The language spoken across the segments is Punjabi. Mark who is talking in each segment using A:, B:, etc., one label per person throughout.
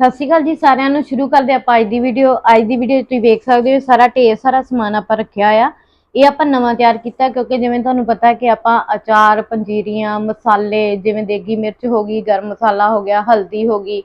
A: ਸਤਿ ਸ਼੍ਰੀ ਅਕਾਲ ਜੀ ਸਾਰਿਆਂ ਨੂੰ। ਸ਼ੁਰੂ ਕਰਦੇ ਆਪਾਂ ਅੱਜ ਦੀ ਵੀਡੀਓ ਅੱਜ ਦੀ ਵੀਡੀਓ ਤੁਸੀਂ ਵੇਖ ਸਕਦੇ ਹੋ ਸਾਰਾ ਢੇਰ ਸਾਰਾ ਸਮਾਨ ਆਪਾਂ ਰੱਖਿਆ ਆ। ਇਹ ਆਪਾਂ ਨਵਾਂ ਤਿਆਰ ਕੀਤਾ ਕਿਉਂਕਿ ਜਿਵੇਂ ਤੁਹਾਨੂੰ ਪਤਾ ਕਿ ਆਪਾਂ ਅਚਾਰ, ਪੰਜੀਰੀਆਂ, ਮਸਾਲੇ ਜਿਵੇਂ ਦੇਗੀ ਮਿਰਚ ਹੋ ਗਈ, ਗਰਮ ਮਸਾਲਾ ਹੋ ਗਿਆ, ਹਲਦੀ ਹੋ ਗਈ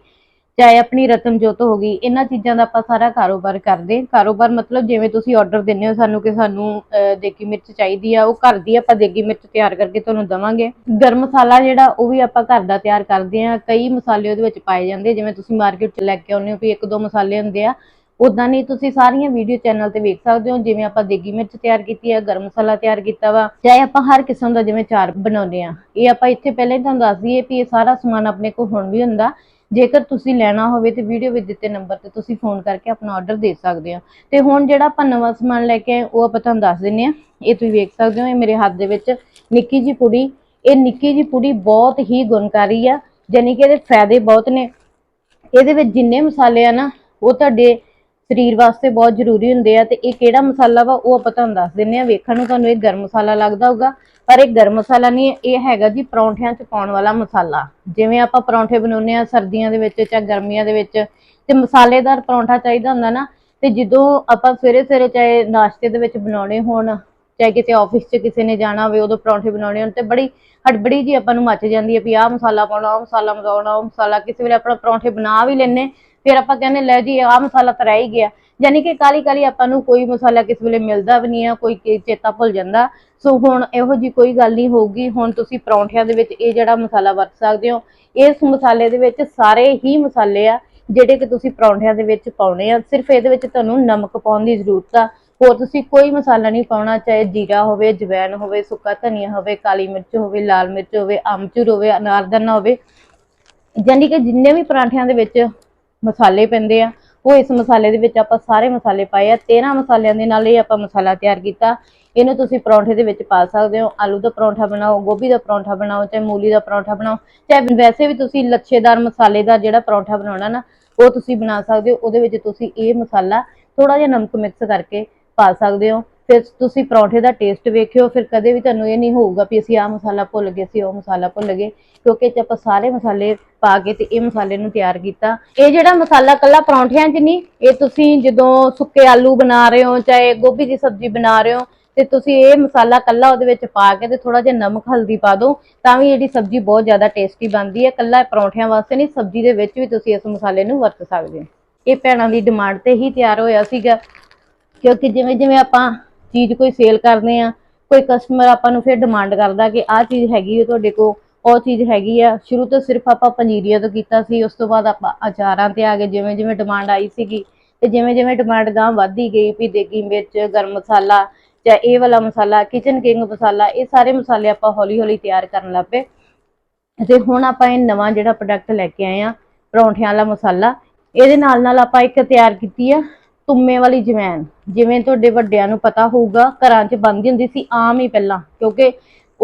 A: ਚਾਹੇ ਆਪਣੀ ਰਤਨ ਜੋਤ ਹੋ ਗਈ ਇਹਨਾਂ ਚੀਜ਼ਾਂ ਦਾ ਆਪਾਂ ਸਾਰਾ ਕਾਰੋਬਾਰ ਕਰਦੇ ਹਾਂ। ਕਾਰੋਬਾਰ ਮਤਲਬ ਜਿਵੇਂ ਤੁਸੀਂ ਆਰਡਰ ਦਿੰਦੇ ਹੋ ਸਾਨੂੰ ਕਿ ਸਾਨੂੰ ਅਹ, ਦੇਗੀ ਮਿਰਚ ਚਾਹੀਦੀ ਆ ਉਹ ਘਰ ਦੀ ਆਪਾਂ ਦੇਗੀ ਮਿਰਚ ਤਿਆਰ ਕਰਕੇ ਤੁਹਾਨੂੰ ਦਵਾਂਗੇ। ਗਰਮ ਮਸਾਲਾ ਜਿਹੜਾ ਉਹ ਵੀ ਆਪਾਂ ਘਰ ਦਾ ਤਿਆਰ ਕਰਦੇ ਆ ਕਈ ਮਸਾਲੇ ਉਹਦੇ ਵਿੱਚ ਪਾਏ ਜਾਂਦੇ ਜਿਵੇਂ ਤੁਸੀਂ ਮਾਰਕੀਟ 'ਚ ਲੈ ਕੇ ਆਉਂਦੇ ਹੋ ਵੀ ਇੱਕ ਦੋ ਮਸਾਲੇ ਹੁੰਦੇ ਆ ਉਦਾਂ ਨਹੀਂ ਤੁਸੀਂ ਸਾਰੀਆਂ ਵੀਡੀਓ ਚੈਨਲ ਤੇ ਵੇਖ ਸਕਦੇ ਹੋ। ਜਿਵੇਂ ਆਪਾਂ ਦੇਗੀ ਮਿਰਚ ਤਿਆਰ ਕੀਤੀ ਆ ਗਰਮ ਮਸਾਲਾ ਤਿਆਰ ਕੀਤਾ ਵਾ ਚਾਹੇ ਆਪਾਂ ਹਰ ਕਿਸਮ ਦਾ ਜਿਵੇਂ ਚਾਰ ਬਣਾਉਂਦੇ ਆ। ਇਹ ਆਪਾਂ ਇੱਥੇ ਪਹਿਲਾਂ ਹੀ ਤੁਹਾਨੂੰ ਦੱਸ ਦਈਏ ਵੀ ਇਹ ਸਾਰਾ ਸਮਾਨ ਆਪਣੇ ਕੋਲ ਹੁਣ ਵੀ ਹੁੰਦਾ। ਜੇਕਰ ਤੁਸੀਂ ਲੈਣਾ ਹੋਵੇ ਤੇ ਵੀਡੀਓ ਵਿੱਚ ਦਿੱਤੇ ਨੰਬਰ ਤੇ ਤੁਸੀਂ ਫੋਨ ਕਰਕੇ ਆਪਣਾ ਆਰਡਰ ਦੇ ਸਕਦੇ ਹੋ। ਤੇ ਹੁਣ ਜਿਹੜਾ ਆਪਾਂ ਨਵਾਂ ਸਮਾਨ ਲੈ ਕੇ ਆਏ, ਉਹ ਆਪਾਂ ਤੁਹਾਨੂੰ ਦੱਸ ਦਿੰਨੇ ਆ ਇਹ ਤੁਸੀਂ ਵੇਖ ਸਕਦੇ ਹੋ, ਇਹ ਮੇਰੇ ਹੱਥ ਦੇ ਵਿੱਚ ਨਿੱਕੀ ਜੀ ਪੁੜੀ। ਇਹ ਨਿੱਕੀ ਜੀ ਪੁੜੀ ਬਹੁਤ ਹੀ ਗੁਣਕਾਰੀ ਆ ਯਾਨੀ ਕਿ ਇਹਦੇ ਫਾਇਦੇ ਬਹੁਤ ਨੇ। ਇਹਦੇ ਵਿੱਚ ਜਿੰਨੇ ਮਸਾਲੇ ਆ ਨਾ, ਉਹ ਤੁਹਾਡੇ ਸਰੀਰ ਵਾਸਤੇ ਬਹੁਤ ਜ਼ਰੂਰੀ ਹੁੰਦੇ ਆ ਤੇ ਇਹ ਕਿਹੜਾ ਮਸਾਲਾ ਵਾ ਉਹ ਆਪਾਂ ਤੁਹਾਨੂੰ ਦੱਸ ਦਿੰਨੇ ਆ ਵੇਖਣ ਨੂੰ ਤੁਹਾਨੂੰ ਇਹ ਗਰਮ ਮਸਾਲਾ ਲੱਗਦਾ ਹੋਊਗਾ, ਪਰ ਇਹ ਗਰਮ ਮਸਾਲਾ ਨਹੀਂ, ਇਹ ਹੈਗਾ ਜੀ ਪਰੌਂਠਿਆਂ 'ਚ ਪਾਉਣ ਵਾਲਾ ਮਸਾਲਾ। ਜਿਵੇਂ ਆਪਾਂ ਪਰੌਂਠੇ ਬਣਾਉਂਦੇ ਆ ਸਰਦੀਆਂ ਦੇ ਵਿੱਚ ਜਾਂ ਗਰਮੀਆਂ ਦੇ ਵਿੱਚ, ਤੇ ਮਸਾਲੇਦਾਰ ਪਰੌਂਠਾ ਚਾਹੀਦਾ ਹੁੰਦਾ ਨਾ, ਤੇ ਜਦੋਂ ਆਪਾਂ ਸਵੇਰੇ ਸਵੇਰੇ ਚਾਹੇ ਨਾਸ਼ਤੇ ਦੇ ਵਿੱਚ ਬਣਾਉਣੇ ਹੋਣ, ਚਾਹੇ ਕਿਸੇ ਆਫਿਸ 'ਚ ਕਿਸੇ ਨੇ ਜਾਣਾ ਹੋਵੇ, ਉਦੋਂ ਪਰੌਂਠੇ ਬਣਾਉਣੇ ਹੋਣ ਤੇ ਬੜੀ ਹੜਬੜੀ ਜੀ ਆਪਾਂ ਨੂੰ ਮੱਚ ਜਾਂਦੀ ਹੈ ਵੀ ਆਹ ਮਸਾਲਾ ਪਾਉਣਾ ਉਹ ਮਸਾਲਾ ਮਗਾਉਣਾ ਉਹ ਮਸਾਲਾ, ਕਿਸੇ ਵੇਲੇ ਆਪਣਾ ਪਰੌਂਠੇ ਬਣਾ ਵੀ ਲੈਨੇ ਫਿਰ ਆਪਾਂ ਕਹਿੰਦੇ ਲੈ ਜੀ, ਆਹ ਮਸਾਲਾ ਤਾਂ ਰਹਿ ਹੀ ਗਿਆ। ਯਾਨੀ ਕਿ ਕਾਲੀ ਕਾਲੀ ਆਪਾਂ ਨੂੰ ਕੋਈ ਮਸਾਲਾ ਕਿਸੇ ਵੇਲੇ ਮਿਲਦਾ ਵੀ ਨਹੀਂ ਆ, ਕੋਈ ਕੀ- ਚੇਤਾ ਭੁੱਲ ਜਾਂਦਾ। ਸੋ ਹੁਣ ਇਹੋ ਜੀ ਕੋਈ ਗੱਲ ਨਹੀਂ ਹੋਊਗੀ। ਹੁਣ ਤੁਸੀਂ ਪਰੌਂਠਿਆਂ ਦੇ ਵਿੱਚ ਇਹ ਜਿਹੜਾ ਮਸਾਲਾ ਵਰਤ ਸਕਦੇ ਹੋ, ਇਸ ਮਸਾਲੇ ਦੇ ਵਿੱਚ ਸਾਰੇ ਹੀ ਮਸਾਲੇ ਆ, ਜਿਹੜੇ ਕਿ ਤੁਸੀਂ ਪਰੌਂਠਿਆਂ ਦੇ ਵਿੱਚ ਪਾਉਣੇ ਆ। ਸਿਰਫ ਇਹਦੇ ਵਿੱਚ ਤੁਹਾਨੂੰ ਨਮਕ ਪਾਉਣ ਦੀ ਜ਼ਰੂਰਤ ਆ। ਹੋਰ ਤੁਸੀਂ ਕੋਈ ਮਸਾਲਾ ਨਹੀਂ ਪਾਉਣਾ, ਚਾਹੇ ਜੀਰਾ ਹੋਵੇ, ਜਵੈਣ ਹੋਵੇ, ਸੁੱਕਾ ਧਨੀਆ ਹੋਵੇ, ਕਾਲੀ ਮਿਰਚ ਹੋਵੇ, ਲਾਲ ਮਿਰਚ ਹੋਵੇ, ਆਮਚੂਰ ਹੋਵੇ, ਅਨਾਰਦਾਨਾ ਹੋਵੇ। ਯਾਨੀ ਕਿ ਜਿੰਨੇ ਵੀ ਪਰਾਂਠਿਆਂ ਦੇ ਵਿੱਚ ਮਸਾਲੇ ਪੈਂਦੇ ਆ। ਉਹ ਇਸ ਮਸਾਲੇ ਦੇ ਵਿੱਚ ਆਪਾਂ ਸਾਰੇ ਮਸਾਲੇ ਪਾਏ ਆ। 13 ਮਸਾਲਿਆਂ ਦੇ ਨਾਲ ਇਹ ਆਪਾਂ ਮਸਾਲਾ ਤਿਆਰ ਕੀਤਾ। ਇਹਨੂੰ ਤੁਸੀਂ ਪਰੌਂਠੇ ਦੇ ਵਿੱਚ ਪਾ ਸਕਦੇ ਹੋ। ਆਲੂ ਦਾ ਪਰੌਂਠਾ ਬਣਾਓ, ਗੋਭੀ ਦਾ ਪਰੌਂਠਾ ਬਣਾਓ, ਚਾਹੇ ਮੂਲੀ ਦਾ ਪਰੌਂਠਾ ਬਣਾਓ, ਚਾਹੇ ਵੈਸੇ ਵੀ ਤੁਸੀਂ ਲੱਛੇਦਾਰ ਮਸਾਲੇ ਦਾ ਜਿਹੜਾ ਪਰੌਂਠਾ ਬਣਾਉਣਾ ਨਾ, ਉਹ ਤੁਸੀਂ ਬਣਾ ਸਕਦੇ ਹੋ। ਉਹਦੇ ਵਿੱਚ ਤੁਸੀਂ ਇਹ ਮਸਾਲਾ ਥੋੜਾ ਜਿਹਾ ਨਮਕ ਮਿਕਸ ਕਰਕੇ ਪਾ ਸਕਦੇ ਹੋ। ਫਿਰ ਤੁਸੀਂ ਪਰੌਂਠੇ ਦਾ ਟੇਸਟ ਵੇਖਿਓ, ਫਿਰ ਕਦੇ ਵੀ ਤੁਹਾਨੂੰ ਇਹ ਨਹੀਂ ਹੋਊਗਾ ਵੀ ਅਸੀਂ ਆਹ ਮਸਾਲਾ ਭੁੱਲ ਗਏ ਸੀ ਉਹ ਮਸਾਲਾ ਭੁੱਲ ਗਏ, ਕਿਉਂਕਿ ਚ ਆਪਾਂ ਸਾਰੇ ਮਸਾਲੇ ਪਾ ਕੇ ਤੇ ਇਹ ਮਸਾਲੇ ਨੂੰ ਤਿਆਰ ਕੀਤਾ, ਇਹ ਜਿਹੜਾ ਮਸਾਲਾ ਕੱਲਾ ਪਰੌਂਠਿਆਂ 'ਚ ਨਹੀਂ, ਇਹ ਤੁਸੀਂ ਜਦੋਂ ਸੁੱਕੇ ਆਲੂ ਬਣਾ ਰਹੇ ਹੋ, ਚਾਹੇ ਗੋਭੀ ਦੀ ਸਬਜ਼ੀ ਬਣਾ ਰਹੇ ਹੋ, ਤੇ ਤੁਸੀਂ ਇਹ ਮਸਾਲਾ ਕੱਲਾ ਉਹਦੇ ਵਿੱਚ ਪਾ ਕੇ ਤੇ ਥੋੜਾ ਜਿਹਾ ਨਮਕ, ਹਲਦੀ ਪਾ ਦਿਓ, ਤਾਂ ਵੀ ਜਿਹੜੀ ਸਬਜ਼ੀ ਬਹੁਤ ਜ਼ਿਆਦਾ ਟੇਸਟੀ ਬਣਦੀ ਹੈ, ਕੱਲਾ ਪਰੌਂਠਿਆਂ ਵਾਸਤੇ ਨਹੀਂ, ਸਬਜ਼ੀ ਦੇ ਵਿੱਚ ਵੀ ਤੁਸੀਂ ਇਸ ਮਸਾਲੇ ਨੂੰ ਵਰਤ ਸਕਦੇ ਹੋ। ਇਹ ਭੈਣਾਂ ਦੀ ਡਿਮਾਂਡ ਤੇ ਹੀ ਤਿਆਰ ਹੋਇਆ ਸੀਗਾ, ਕਿਉਂਕਿ ਜਿਵੇਂ ਜਿਵੇਂ ਆਪਾਂ ਚੀਜ਼ ਕੋਈ ਸੇਲ ਕਰਦੇ ਆ, ਕੋਈ ਕਸਟਮਰ ਆਪਾਂ ਨੂੰ ਫਿਰ ਡਿਮਾਂਡ ਕਰਦਾ ਕਿ ਆਹ ਚੀਜ਼ ਹੈਗੀ ਹੈ ਤੁਹਾਡੇ ਕੋਲ, ਉਹ ਚੀਜ਼ ਹੈਗੀ ਆ। ਸ਼ੁਰੂ ਤੋਂ ਸਿਰਫ ਆਪਾਂ ਪਨੀਰੀਆਂ ਤੋਂ ਕੀਤਾ ਸੀ, ਉਸ ਤੋਂ ਬਾਅਦ ਆਪਾਂ ਅਚਾਰਾਂ ਤੇ ਆ ਗਏ ਜਿਵੇਂ ਜਿਵੇਂ ਡਿਮਾਂਡ ਆਈ ਸੀਗੀ, ਤੇ ਜਿਵੇਂ ਜਿਵੇਂ ਡਿਮਾਂਡ ਗਾਂ ਵੱਧਦੀ ਗਈ ਵੀ ਦੇਗੀ ਮਿਰਚ, ਗਰਮ ਮਸਾਲਾ, ਜਾਂ ਇਹ ਵਾਲਾ ਮਸਾਲਾ ਕਿਚਨ ਕਿੰਗ ਮਸਾਲਾ, ਇਹ ਸਾਰੇ ਮਸਾਲੇ ਆਪਾਂ ਹੌਲੀ ਹੌਲੀ ਤਿਆਰ ਕਰਨ ਲੱਗ ਪਏ। ਤੇ ਹੁਣ ਆਪਾਂ ਇਹ ਨਵਾਂ ਜਿਹੜਾ ਪ੍ਰੋਡਕਟ ਲੈ ਕੇ ਆਏ ਆ, ਪਰੌਂਠਿਆਂ ਵਾਲਾ ਮਸਾਲਾ, ਇਹਦੇ ਨਾਲ ਨਾਲ ਆਪਾਂ ਇੱਕ ਤਿਆਰ ਕੀਤੀ ਆ ਤੁੰਮੇ ਵਾਲੀ ਜਵੈਨ ਜਿਵੇਂ ਤੁਹਾਡੇ ਵੱਡਿਆਂ ਨੂੰ ਪਤਾ ਹੋਊਗਾ, ਘਰਾਂ 'ਚ ਬਣਦੀ ਹੁੰਦੀ ਸੀ, ਆਮ ਹੀ ਪਹਿਲਾਂ। ਕਿਉਂਕਿ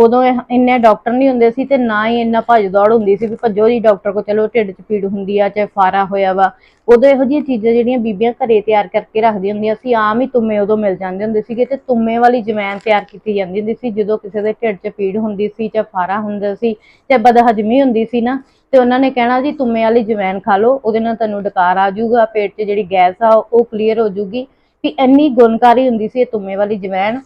A: ਉਦੋਂ ਇਹ- ਇੰਨੇ ਡਾਕਟਰ ਨਹੀਂ ਹੁੰਦੇ ਸੀ ਤੇ ਨਾ ਹੀ ਇੰਨਾ ਭੱਜ ਦੌੜ ਹੁੰਦੀ ਸੀ ਵੀ ਭੱਜੋ ਜੀ, ਡਾਕਟਰ ਕੋਲ ਚਲੋ ਢਿੱਡ 'ਚ ਪੀੜ ਹੁੰਦੀ ਆ ਚਾਹੇ ਫਾਰਾ ਹੋਇਆ ਵਾ। ਉਦੋਂ ਇਹੋ ਜਿਹੀਆਂ ਚੀਜ਼ਾਂ ਜਿਹੜੀਆਂ ਬੀਬੀਆਂ ਘਰੇ ਤਿਆਰ ਕਰਕੇ ਰੱਖਦੀਆਂ ਹੁੰਦੀਆਂ ਸੀ, ਆਮ ਹੀ ਤੁੰਮੇ ਉਦੋਂ ਮਿਲ ਜਾਂਦੇ ਹੁੰਦੇ ਸੀਗੇ ਤੇ ਤੁੰਮੇ ਵਾਲੀ ਜਵੈਣ ਤਿਆਰ ਕੀਤੀ ਜਾਂਦੀ ਹੁੰਦੀ ਸੀ ਜਦੋਂ ਕਿਸੇ ਦੇ ਢਿੱਡ 'ਚ ਪੀੜ ਹੁੰਦੀ ਸੀ ਚਾਹੇ ਫਾਰਾ ਹੁੰਦਾ ਸੀ ਚਾਹੇ ਬਦਹਜਮੀ ਹੁੰਦੀ ਸੀ ਨਾ, ਤੇ ਉਹਨਾਂ ਨੇ ਕਹਿਣਾ ਜੀ ਤੁੰਮੇ ਵਾਲੀ ਜਵੈਣ ਖਾ ਲਓ, ਉਹਦੇ ਨਾਲ ਤੁਹਾਨੂੰ ਡਕਾਰ ਆ ਜਾਊਗਾ, ਪੇਟ 'ਚ ਜਿਹੜੀ ਗੈਸ ਆ ਉਹ ਕਲੀਅਰ ਹੋ ਜਾਊਗੀ। ਵੀ ਇੰਨੀ ਗੁਣਕਾਰੀ ਹੁੰਦੀ ਸੀ ਇਹ ਤੁੰਮੇ ਵਾਲੀ ਜਵੈਣ।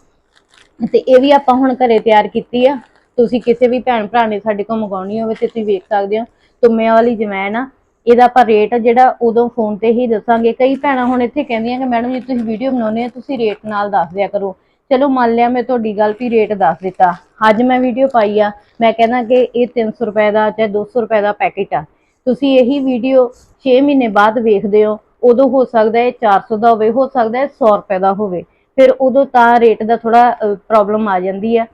A: ਤੇ ਇਹ ਵੀ ਆਪਾਂ ਹੁਣ ਘਰੇ ਤਿਆਰ ਕੀਤੀ ਆ। ਤੁਸੀਂ ਕਿਸੇ ਵੀ ਭੈਣ ਭਰਾ ਨੇ ਸਾਡੇ ਕੋਲ ਮੰਗਾਉਣੀ ਹੋਵੇ ਤੇ ਤੁਸੀਂ ਵੇਖ ਸਕਦੇ ਹੋ। ਤੁੰਮਿਆਂ ਵਾਲੀ ਜਵੈਣ ਆ। ਇਹਦਾ ਆਪਾਂ ਰੇਟ ਜਿਹੜਾ ਉਦੋਂ ਫੋਨ ਤੇ ਹੀ ਦੱਸਾਂਗੇ। ਕਈ ਭੈਣਾਂ ਹੁਣ ਇੱਥੇ ਕਹਿੰਦੀਆਂ ਕਿ ਮੈਡਮ ਜੀ, ਤੁਸੀਂ ਵੀਡੀਓ ਬਣਾਉਂਦੇ ਆ ਤੁਸੀਂ ਰੇਟ ਨਾਲ ਦੱਸ ਦਿਆ ਕਰੋ। ਚਲੋ ਮੰਨ ਲਿਆ ਮੈਂ ਤੁਹਾਡੀ ਗੱਲ ਵੀ ਰੇਟ ਦੱਸ ਦਿੱਤਾ। ਅੱਜ ਮੈਂ ਵੀਡੀਓ ਪਾਈ ਆ। ਮੈਂ ਕਹਿੰਦਾ ਕਿ ਇਹ 300 ਰੁਪਏ ਦਾ ਚਾਹੇ 200 ਰੁਪਏ ਦਾ ਪੈਕੇਟ ਆ। ਤੁਸੀਂ ਇਹੀ ਵੀਡੀਓ 6 ਮਹੀਨੇ ਬਾਅਦ ਵੇਖਦੇ ਹੋ। ਉਦੋਂ ਹੋ ਸਕਦਾ ਹੈ 400 ਦਾ ਹੋਵੇ, ਹੋ ਸਕਦਾ ਹੈ 100 ਰੁਪਏ ਦਾ ਹੋਵੇ। ਫਿਰ ਉਦੋਂ ਤਾਂ ਰੇਟ ਦਾ ਥੋੜਾ ਪ੍ਰੋਬਲਮ ਆ ਜਾਂਦੀ ਹੈ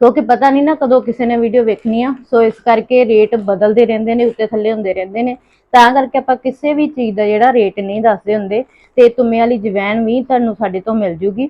A: ਕਿਉਂਕਿ ਪਤਾ ਨਹੀਂ ਨਾ ਕਦੋਂ ਕਿਸੇ ਨੇ ਵੀਡੀਓ ਵੇਖਣੀ ਆ। ਸੋ ਇਸ ਕਰਕੇ ਰੇਟ ਬਦਲਦੇ ਰਹਿੰਦੇ ਨੇ, ਉੱਤੇ ਥੱਲੇ ਹੁੰਦੇ ਰਹਿੰਦੇ ਨੇ। ਤਾਂ ਕਰਕੇ ਆਪਾਂ ਕਿਸੇ ਵੀ ਚੀਜ਼ ਦਾ ਜਿਹੜਾ ਰੇਟ ਨਹੀਂ ਦੱਸਦੇ ਹੁੰਦੇ, ਤੇ ਤੁਮੇ ਵਾਲੀ ਜਵੈਨ ਵੀ ਤੁਹਾਨੂੰ ਸਾਡੇ ਤੋਂ ਮਿਲ ਜੂਗੀ।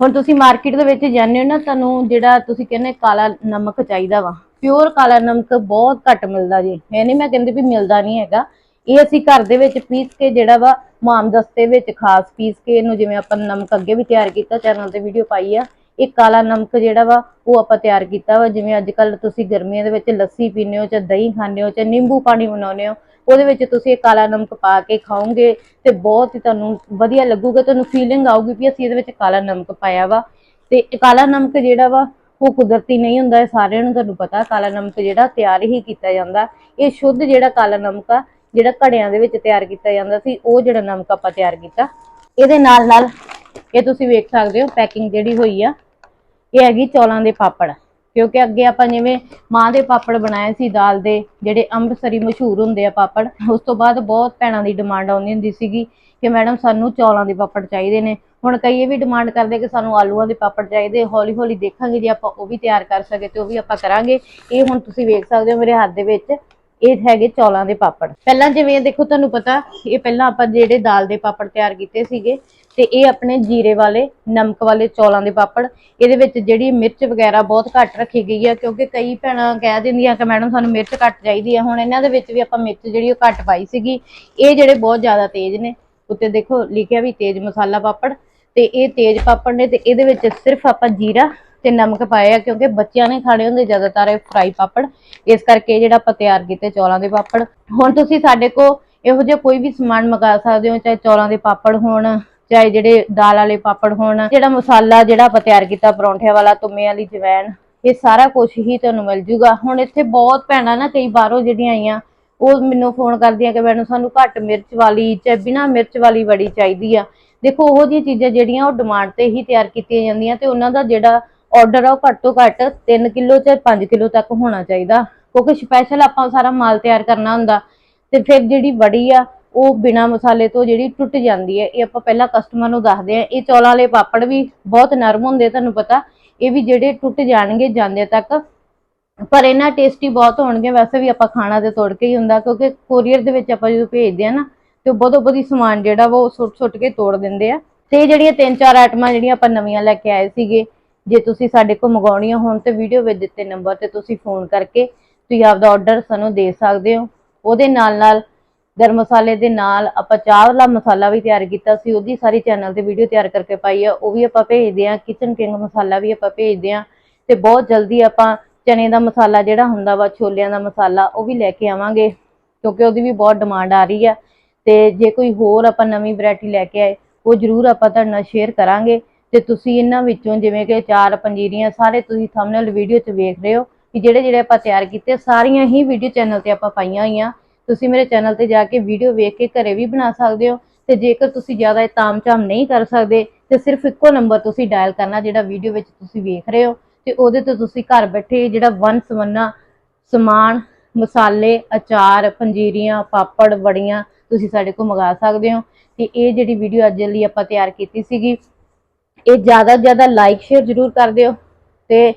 A: ਹੁਣ ਤੁਸੀਂ ਮਾਰਕੀਟ ਦੇ ਵਿੱਚ ਜਾਂਦੇ ਹੋ ਨਾ, ਤੁਹਾਨੂੰ ਜਿਹੜਾ ਤੁਸੀਂ ਕਹਿੰਦੇ ਕਾਲਾ ਨਮਕ ਚਾਹੀਦਾ ਵਾ। ਪਿਓਰ ਕਾਲਾ ਨਮਕ ਬਹੁਤ ਘੱਟ ਮਿਲਦਾ ਜੀ। ਇਹ ਨਹੀਂ ਮੈਂ ਕਹਿੰਦੀ ਵੀ ਮਿਲਦਾ ਨਹੀਂ ਹੈਗਾ। ਇਹ ਅਸੀਂ ਘਰ ਦੇ ਵਿੱਚ ਪੀਸ ਕੇ ਜਿਹੜਾ ਵਾ ਮਾਮ ਵਿੱਚ ਖਾਸ ਪੀਸ ਕੇ ਇਹਨੂੰ ਜਿਵੇਂ ਆਪਾਂ ਨਮਕ ਅੱਗੇ ਵੀ ਤਿਆਰ ਕੀਤਾ, ਚੈਨਲ ਤੇ ਵੀਡੀਓ ਪਾਈ ਆ, ਇਹ ਕਾਲਾ ਨਮਕ ਜਿਹੜਾ ਵਾ ਉਹ ਆਪਾਂ ਤਿਆਰ ਕੀਤਾ ਵਾ, ਜਿਵੇਂ ਅੱਜ ਕੱਲ ਤੁਸੀਂ ਗਰਮੀਆਂ ਦੇ ਵਿੱਚ ਲੱਸੀ ਪੀਂਦੇ ਹੋ ਜਾਂ ਦਹੀਂ ਖਾਂਦੇ ਹੋ ਜਾਂ ਨਿੰਬੂ ਪਾਣੀ ਬਣਾਉਂਦੇ ਹੋ, ਉਹਦੇ ਵਿੱਚ ਤੁਸੀਂ ਇਹ ਕਾਲਾ ਨਮਕ ਪਾ ਕੇ ਖਾਓਗੇ ਤੇ ਬਹੁਤ ਹੀ ਤੁਹਾਨੂੰ ਵਧੀਆ ਲੱਗੂਗਾ, ਤੁਹਾਨੂੰ ਫੀਲਿੰਗ ਆਊਗੀ ਵੀ ਅਸੀਂ ਇਹਦੇ ਵਿੱਚ ਕਾਲਾ ਨਮਕ ਪਾਇਆ ਵਾ। ਤੇ ਇਹ ਕਾਲਾ ਨਮਕ ਜਿਹੜਾ ਵਾ ਉਹ ਕੁਦਰਤੀ ਨਹੀਂ ਹੁੰਦਾ, ਇਹ ਸਾਰਿਆਂ ਨੂੰ ਤੁਹਾਨੂੰ ਪਤਾ, ਕਾਲਾ ਨਮਕ ਜਿਹੜਾ ਤਿਆਰ ਹੀ ਕੀਤਾ ਜਾਂਦਾ। ਇਹ ਸ਼ੁੱਧ ਜਿਹੜਾ ਕਾਲਾ ਨਮਕ ਆ ਜਿਹੜਾ ਘੜਿਆਂ ਦੇ ਵਿੱਚ ਤਿਆਰ ਕੀਤਾ ਜਾਂਦਾ ਸੀ, ਉਹ ਜਿਹੜਾ ਨਮਕ ਆਪਾਂ ਤਿਆਰ ਕੀਤਾ। ਇਹਦੇ ਨਾਲ ਨਾਲ ਇਹ ਤੁਸੀਂ ਵੇਖ ਸਕਦੇ ਹੋ, ਪੈਕਿੰਗ ਜਿਹੜੀ ਹੋਈ ਆ, ਇਹ ਹੈਗੀ ਚੌਲਾਂ ਦੇ ਪਾਪੜ। ਕਿਉਂਕਿ ਅੱਗੇ ਆਪਾਂ ਜਿਵੇਂ ਮਾਂ ਦੇ ਪਾਪੜ ਬਣਾਏ ਸੀ, ਦਾਲ ਦੇ, ਜਿਹੜੇ ਅੰਮ੍ਰਿਤਸਰੀ ਮਸ਼ਹੂਰ ਹੁੰਦੇ ਆ ਪਾਪੜ, ਉਸ ਤੋਂ ਬਾਅਦ ਬਹੁਤ ਭੈਣਾਂ ਦੀ ਡਿਮਾਂਡ ਆਉਂਦੀ ਹੁੰਦੀ ਸੀਗੀ ਕਿ ਮੈਡਮ ਸਾਨੂੰ ਚੌਲਾਂ ਦੇ ਪਾਪੜ ਚਾਹੀਦੇ ਨੇ। ਹੁਣ ਕਈ ਇਹ ਵੀ ਡਿਮਾਂਡ ਕਰਦੇ ਕਿ ਸਾਨੂੰ ਆਲੂਆਂ ਦੇ ਪਾਪੜ ਚਾਹੀਦੇ ਹੌਲੀ ਹੌਲੀ ਦੇਖਾਂਗੇ ਜੇ ਆਪਾਂ ਉਹ ਵੀ ਤਿਆਰ ਕਰ ਸਕੇ ਤੇ ਉਹ ਵੀ ਆਪਾਂ ਕਰਾਂਗੇ। ਇਹ ਹੁਣ ਤੁਸੀਂ ਵੇਖ ਸਕਦੇ ਹੋ ਮੇਰੇ ਹੱਥ ਦੇ ਵਿੱਚ ਇਹ ਹੈਗੇ ਚੌਲਾਂ ਦੇ ਪਾਪੜ। ਪਹਿਲਾਂ ਜਿਵੇਂ ਦੇਖੋ ਤੁਹਾਨੂੰ ਪਤਾ, ਇਹ ਪਹਿਲਾਂ ਆਪਾਂ ਜਿਹੜੇ ਦਾਲ ਦੇ ਪਾਪੜ ਤਿਆਰ ਕੀਤੇ ਸੀਗੇ, ਤੇ ਇਹ ਆਪਣੇ ਜੀਰੇ ਵਾਲੇ, ਨਮਕ ਵਾਲੇ ਚੌਲਾਂ ਦੇ ਪਾਪੜ। ਇਹਦੇ ਵਿੱਚ ਜਿਹੜੀ ਮਿਰਚ ਵਗੈਰਾ ਬਹੁਤ ਘੱਟ ਰੱਖੀ ਗਈ ਆ, ਕਿਉਂਕਿ ਕਈ ਭੈਣਾਂ ਕਹਿ ਦਿੰਦੀਆਂ ਕਿ ਮੈਡਮ ਸਾਨੂੰ ਮਿਰਚ ਘੱਟ ਚਾਹੀਦੀ ਆ। ਹੁਣ ਇਹਨਾਂ ਦੇ ਵਿੱਚ ਵੀ ਆਪਾਂ ਮਿਰਚ ਜਿਹੜੀ ਉਹ ਘੱਟ ਪਾਈ ਸੀਗੀ। ਇਹ ਜਿਹੜੇ ਬਹੁਤ ਜ਼ਿਆਦਾ ਤੇਜ਼ ਨੇ, ਉੱਤੇ ਦੇਖੋ ਲਿਖਿਆ ਵੀ ਤੇਜ਼ ਮਸਾਲਾ ਪਾਪੜ, ਤੇ ਇਹ ਤੇਜ਼ ਪਾਪੜ ਨੇ, ਤੇ ਇਹਦੇ ਵਿੱਚ ਸਿਰਫ ਆਪਾਂ ਜੀਰਾ ਤੇ ਨਮਕ ਪਾਇਆ ਕਿਉਂਕਿ ਬੱਚਿਆਂ ਨੇ ਖਾਣੇ ਹੁੰਦੇ ਜ਼ਿਆਦਾਤਰ ਇਹ ਫਰਾਈ ਪਾਪੜ। ਇਸ ਕਰਕੇ ਜਿਹੜਾ ਆਪਾਂ ਤਿਆਰ ਕੀਤੇ ਚੌਲਾਂ ਦੇ ਪਾਪੜ। ਹੁਣ ਤੁਸੀਂ ਸਾਡੇ ਕੋ ਇਹੋ ਜਿਹਾ ਕੋਈ ਵੀ ਸਮਾਨ ਮੰਗਾ ਸਕਦੇ ਹੋ, ਚਾਹੇ ਚੌਲਾਂ ਦੇ ਪਾਪੜ ਹੋਣ, ਚਾਹੇ ਜਿਹੜੇ ਦਾਲ ਵਾਲੇ ਪਾਪੜ ਹੋਣ, ਜਿਹੜਾ ਮਸਾਲਾ ਜਿਹੜਾ ਆਪਾਂ ਤਿਆਰ ਕੀਤਾ ਪਰੌਂਠਿਆਂ ਵਾਲਾ, ਤੁੰਮੇ ਵਾਲੀ, ਜਵੈਣ, ਇਹ ਸਾਰਾ ਕੁਝ ਹੀ ਤੁਹਾਨੂੰ ਮਿਲ ਜੂਗਾ। ਹੁਣ ਇੱਥੇ ਬਹੁਤ ਭੈਣਾਂ ਨਾ ਕਈ ਬਾਹਰੋਂ ਜਿਹੜੀਆਂ ਆਈਆਂ, ਉਹ ਮੈਨੂੰ ਫੋਨ ਕਰਦੀਆਂ ਕਿ ਮੈਨੂੰ ਸਾਨੂੰ ਘੱਟ ਮਿਰਚ ਵਾਲੀ, ਚਾਹੇ ਬਿਨਾ ਮਿਰਚ ਵਾਲੀ ਬੜੀ ਚਾਹੀਦੀ ਆ। ਦੇਖੋ, ਉਹ ਜਿਹੀਆਂ ਚੀਜ਼ਾਂ ਜਿਹੜੀਆਂ ਉਹ ਡਿਮਾਂਡ ਤੇ ਹੀ ਤਿਆਰ ਕੀਤੀਆਂ ਜਾਂਦੀਆਂ ਤੇ ਉਹਨਾਂ ਦਾ ਜਿਹੜਾ ਆਰਡਰ ਆ ਉਹ ਘੱਟ ਤੋਂ ਘੱਟ 3 ਕਿਲੋ ਚਾਹੇ 5 ਕਿਲੋ ਤੱਕ ਹੋਣਾ ਚਾਹੀਦਾ। ਕਿਉਂਕਿ ਸਪੈਸ਼ਲ ਆਪਾਂ ਸਾਰਾ ਮਾਲ ਤਿਆਰ ਕਰਨਾ ਹੁੰਦਾ। ਤੇ ਫਿਰ ਜਿਹੜੀ ਵੜੀ ਆ, ਉਹ ਬਿਨਾ ਮਸਾਲੇ ਤੋਂ ਜਿਹੜੀ ਟੁੱਟ ਜਾਂਦੀ ਹੈ, ਇਹ ਆਪਾਂ ਪਹਿਲਾਂ ਕਸਟਮਰ ਨੂੰ ਦੱਸਦੇ ਆ ਇਹ ਚੌਲਾਂ ਵਾਲੇ ਪਾਪੜ ਵੀ ਬਹੁਤ ਨਰਮ ਹੁੰਦੇ ਤੁਹਾਨੂੰ ਪਤਾ। ਇਹ ਵੀ ਜਿਹੜੇ ਟੁੱਟ ਜਾਣਗੇ ਜਾਂਦੇ ਤੱਕ। ਪਰ ਇਹਨਾਂ ਟੇਸਟੀ ਬਹੁਤ ਹੋਣਗੇ, ਵੈਸੇ ਵੀ ਆਪਾਂ ਖਾਣਾ ਤੇ ਤੋੜ ਕੇ ਹੀ ਹੁੰਦਾ, ਕਿਉਂਕਿ ਕੋਰੀਅਰ ਦੇ ਵਿੱਚ ਆਪਾਂ ਜਦੋਂ ਭੇਜਦੇ ਆ ਨਾ, ਤੇ ਉਹ ਬਹੁਤੋ ਬਹੁਤੀ ਸਮਾਨ ਜਿਹੜਾ ਵਾ ਉਹ ਸੁੱਟ ਸੁੱਟ ਕੇ ਤੋੜ ਦਿੰਦੇ ਆ। ਤੇ ਇਹ ਜਿਹੜੀਆਂ ਤਿੰਨ ਚਾਰ ਆਈਟਮਾਂ ਜਿਹੜੀਆਂ ਆਪਾਂ ਨਵੀਆਂ ਲੈ ਕੇ ਆਏ ਸੀਗੇ ਜੇ ਤੁਸੀਂ ਸਾਡੇ ਕੋਲ ਮੰਗਾਉਣੀਆਂ ਹੋਣ ਤੇ ਵੀਡੀਓ ਵਿੱਚ ਦਿੱਤੇ ਨੰਬਰ ਤੇ ਤੁਸੀਂ ਫੋਨ ਕਰਕੇ ਤੁਸੀਂ ਆਪਦਾ ਆਰਡਰ ਸਾਨੂੰ ਦੇ ਸਕਦੇ ਹੋ। ਉਹਦੇ ਨਾਲ ਨਾਲ ਗਰਮ ਮਸਾਲੇ ਦੇ ਨਾਲ ਆਪਾਂ ਚਾਹ ਵਾਲਾ ਮਸਾਲਾ ਵੀ ਤਿਆਰ ਕੀਤਾ ਸੀ, ਉਹਦੀ ਸਾਰੀ ਚੈਨਲ ਤੇ ਵੀਡੀਓ ਤਿਆਰ ਕਰਕੇ ਪਾਈ ਆ। ਉਹ ਵੀ ਆਪਾਂ ਭੇਜਦੇ ਆ ਕਿਚਨ ਕਿੰਗ ਮਸਾਲਾ ਵੀ ਆਪਾਂ ਭੇਜਦੇ ਆ ਤੇ ਬਹੁਤ ਜਲਦੀ ਆਪਾਂ ਚਨੇ ਦਾ ਮਸਾਲਾ ਜਿਹੜਾ ਹੁੰਦਾ ਵਾ, ਛੋਲਿਆਂ ਦਾ ਮਸਾਲਾ, ਉਹ ਵੀ ਲੈ ਕੇ ਆਵਾਂਗੇ, ਕਿਉਂਕਿ ਉਹਦੀ ਵੀ ਬਹੁਤ ਡਿਮਾਂਡ ਆ ਰਹੀ ਆ। ਤੇ ਜੇ ਕੋਈ ਹੋਰ ਆਪਾਂ ਨਵੀਂ ਵੈਰਾਈਟੀ ਲੈ ਕੇ ਆਏ, ਉਹ ਜ਼ਰੂਰ ਆਪਾਂ ਤੁਹਾਡੇ ਨਾਲ ਸ਼ੇਅਰ ਕਰਾਂਗੇ। ਤੇ ਤੁਸੀਂ ਇਹਨਾਂ ਵਿੱਚੋਂ ਜਿਵੇਂ ਕਿ ਚਾਰ ਪੰਜੀਰੀਆਂ ਸਾਰੇ ਤੁਸੀਂ ਥੰਬਨੇਲ ਵੀਡੀਓ 'ਚ ਵੇਖ ਰਹੇ ਹੋ ਕਿ ਜਿਹੜੇ ਜਿਹੜੇ ਆਪਾਂ ਤਿਆਰ ਕੀਤੇ ਸਾਰੀਆਂ ਹੀ ਵੀਡੀਓ ਚੈਨਲ ਤੇ ਆਪਾਂ ਪਾਈਆਂ ਹੋਈਆਂ। ਤੁਸੀਂ ਮੇਰੇ ਚੈਨਲ ਤੇ ਜਾ ਕੇ ਵੀਡੀਓ ਵੇਖ ਕੇ ਘਰੇ ਵੀ ਬਣਾ ਸਕਦੇ ਹੋ ਤੇ ਜੇਕਰ ਤੁਸੀਂ ਜ਼ਿਆਦਾ ਤਾਮਝਾਮ ਨਹੀਂ ਕਰ ਸਕਦੇ, ਤੇ ਸਿਰਫ ਇੱਕੋ ਨੰਬਰ ਤੁਸੀਂ ਡਾਇਲ ਕਰਨਾ ਜਿਹੜਾ ਵੀਡੀਓ ਵਿੱਚ ਤੁਸੀਂ ਵੇਖ ਰਹੇ ਹੋ ਤੇ ਉਹਦੇ ਤੇ ਤੁਸੀਂ ਘਰ ਬੈਠੇ ਜਿਹੜਾ ਵਨ ਸਵੰਨਾ ਸਮਾਨ, ਮਸਾਲੇ, ਅਚਾਰ, ਪੰਜੀਰੀਆਂ, ਪਾਪੜ, ਵੜੀਆਂ ਤੁਸੀਂ ਸਾਡੇ ਕੋਲ ਮੰਗਾ ਸਕਦੇ ਹੋ। ਤੇ ਇਹ ਜਿਹੜੀ ਵੀਡੀਓ ਅੱਜ ਲਈ ਆਪਾਂ ਤਿਆਰ ਕੀਤੀ ਸੀਗੀ ਇਹ ਜ਼ਿਆਦਾ ਤੋਂ ਜ਼ਿਆਦਾ ਲਾਈਕ ਸ਼ੇਅਰ ਜ਼ਰੂਰ ਕਰ ਦਿਓ ਤੇ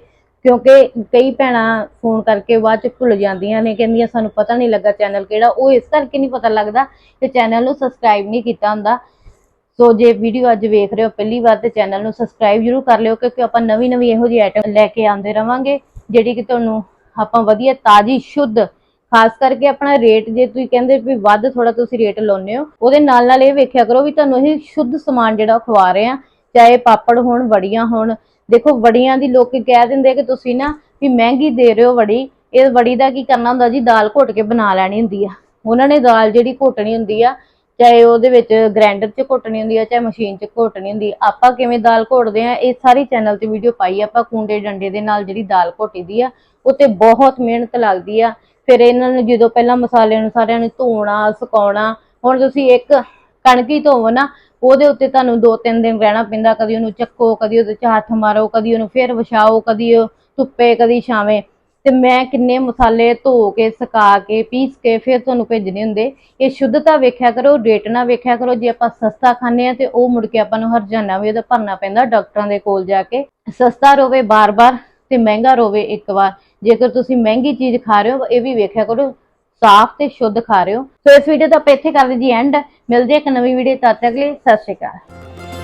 A: ਕਿਉਂਕਿ ਕਈ ਭੈਣਾਂ ਫੋਨ ਕਰਕੇ ਬਾਅਦ ਚ ਭੁੱਲ ਜਾਂਦੀਆਂ ਨੇ, ਕਹਿੰਦੀਆਂ ਸਾਨੂੰ ਪਤਾ ਨਹੀਂ ਲੱਗਾ ਚੈਨਲ ਕਿਹੜਾ, ਉਹ ਇਸ ਕਰਕੇ ਨਹੀਂ ਪਤਾ ਲੱਗਦਾ ਕਿ ਚੈਨਲ ਨੂੰ ਸਬਸਕ੍ਰਾਈਬ ਨਹੀਂ ਕੀਤਾ ਹੁੰਦਾ। ਸੋ ਜੇ ਵੀਡੀਓ ਅੱਜ ਵੇਖ ਰਹੇ ਹੋ ਪਹਿਲੀ ਵਾਰ ਤੇ ਚੈਨਲ ਨੂੰ ਸਬਸਕ੍ਰਾਈਬ ਜ਼ਰੂਰ ਕਰ ਲਿਓ, ਕਿਉਂਕਿ ਆਪਾਂ ਨਵੀਂ ਨਵੀਂ ਇਹੋ ਜਿਹੀ ਆਈਟਮ ਲੈ ਕੇ ਆਉਂਦੇ ਰਵਾਂਗੇ, ਜਿਹੜੀ ਕਿ ਤੁਹਾਨੂੰ ਆਪਾਂ ਵਧੀਆ ਤਾਜ਼ੀ, ਸ਼ੁੱਧ, ਖਾਸ ਕਰਕੇ ਆਪਣਾ ਰੇਟ ਜੇ ਤੁਸੀਂ ਕਹਿੰਦੇ ਵੀ ਵੱਧ ਥੋੜਾ ਤੁਸੀਂ ਰੇਟ ਲਾਉਂਦੇ ਹੋ, ਉਹਦੇ ਨਾਲ ਨਾਲ ਇਹ ਵੇਖਿਆ ਕਰੋ ਵੀ ਤੁਹਾਨੂੰ ਇਹ ਸ਼ੁੱਧ ਸਮਾਨ ਜਿਹੜਾ ਉਹ ਖਵਾ ਰਹੇ ਆ ਚਾਹੇ ਪਾਪੜ ਹੋਣ, ਵੜੀਆਂ ਹੋਣ। ਦੇਖੋ, ਵੜੀਆਂ ਦੀ ਲੋਕ ਕਹਿ ਦਿੰਦੇ ਕਿ ਤੁਸੀਂ ਨਾ ਵੀ ਮਹਿੰਗੀ ਦੇ ਰਹੇ ਹੋ ਵੜੀ। ਇਹ ਵੜੀ ਦਾ ਕੀ ਕਰਨਾ ਹੁੰਦਾ ਜੀ? ਦਾਲ ਘੋਟ ਕੇ ਬਣਾ ਲੈਣੀ ਹੁੰਦੀ ਆ। ਉਹਨਾਂ ਨੇ ਦਾਲ ਜਿਹੜੀ ਘੋਟਣੀ ਹੁੰਦੀ ਆ, ਚਾਹੇ ਉਹਦੇ ਵਿੱਚ ਗ੍ਰਾਈਂਡਰ 'ਚ ਘੋਟਣੀ ਹੁੰਦੀ ਆ, ਚਾਹੇ ਮਸ਼ੀਨ 'ਚ ਘੋਟਣੀ ਹੁੰਦੀ ਆਪਾਂ ਕਿਵੇਂ ਦਾਲ ਘੋਟਦੇ ਆ, ਇਹ ਸਾਰੀ ਚੈਨਲ ਤੇ ਵੀਡੀਓ ਪਾਈ ਆਪਾਂ, ਕੁੰਡੇ ਡੰਡੇ ਦੇ ਨਾਲ ਜਿਹੜੀ ਦਾਲ ਘੋਟੀ ਦੀ ਆ ਉਹ ਤੇ ਬਹੁਤ ਮਿਹਨਤ ਲੱਗਦੀ ਆ। ਫਿਰ ਇਹਨਾਂ ਨੂੰ ਜਦੋਂ ਪਹਿਲਾਂ ਮਸਾਲਿਆਂ ਨੂੰ ਸਾਰਿਆਂ ਨੂੰ ਧੋਣਾ, ਸੁਕਾਉਣਾ, ਹੁਣ ਤੁਸੀਂ ਇੱਕ ਕਣਕ ਹੀ ਧੋਵੋ ਨਾ ਉਹਦੇ ਉੱਤੇ ਤੁਹਾਨੂੰ ਦੋ ਤਿੰਨ ਦਿਨ ਰਹਿਣਾ ਪੈਂਦਾ, ਕਦੀ ਉਹਨੂੰ ਚੱਕੋ, ਕਦੀ ਉਹਦੇ 'ਚ ਹੱਥ ਮਾਰੋ, ਕਦੀ ਉਹਨੂੰ ਫਿਰ ਵਿਛਾਓ, ਕਦੀ ਉਹ ਧੁੱਪੇ, ਕਦੀ ਛਾਵੇਂ। ਤੇ ਮੈਂ ਕਿੰਨੇ ਮਸਾਲੇ ਧੋ ਕੇ, ਸੁਕਾ ਕੇ, ਪੀਸ ਕੇ ਫਿਰ ਤੁਹਾਨੂੰ ਭੇਜਣੇ ਹੁੰਦੇ। ਇਹ ਸ਼ੁੱਧਤਾ ਵੇਖਿਆ ਕਰੋ ਰੇਟ ਨਾ ਵੇਖਿਆ ਕਰੋ। ਜੇ ਆਪਾਂ ਸਸਤਾ ਖਾਂਦੇ ਆ ਤੇ ਉਹ ਮੁੜ ਕੇ ਆਪਾਂ ਨੂੰ ਹਰਜਾਨਾ ਵੀ ਉਹਦਾ ਭਰਨਾ ਪੈਂਦਾ ਡਾਕਟਰਾਂ ਦੇ ਕੋਲ ਜਾ ਕੇ। ਸਸਤਾ ਰੋਵੇ ਬਾਰ-ਬਾਰ ਤੇ ਮਹਿੰਗਾ ਰੋਵੇ ਇੱਕ ਵਾਰ। ਜੇਕਰ ਤੁਸੀਂ ਮਹਿੰਗੀ ਚੀਜ਼ ਖਾ ਰਹੇ ਹੋ, ਇਹ ਵੀ ਵੇਖਿਆ ਕਰੋ। ਸਾਫ਼ ਤੇ ਸ਼ੁੱਧ ਖਾ ਰਹੇ ਹੋ। ਸੋ ਇਸ ਵੀਡੀਓ ਦਾ ਆਪਾਂ ਇੱਥੇ ਕਰਦੇ ਜੀ ਐਂਡ ਮਿਲਦੇ ਹਾਂ ਇੱਕ ਨਵੀਂ ਵੀਡੀਓ ਤਦ ਤੱਕ ਲਈ। ਸਤਿ ਸ਼੍ਰੀ ਅਕਾਲ।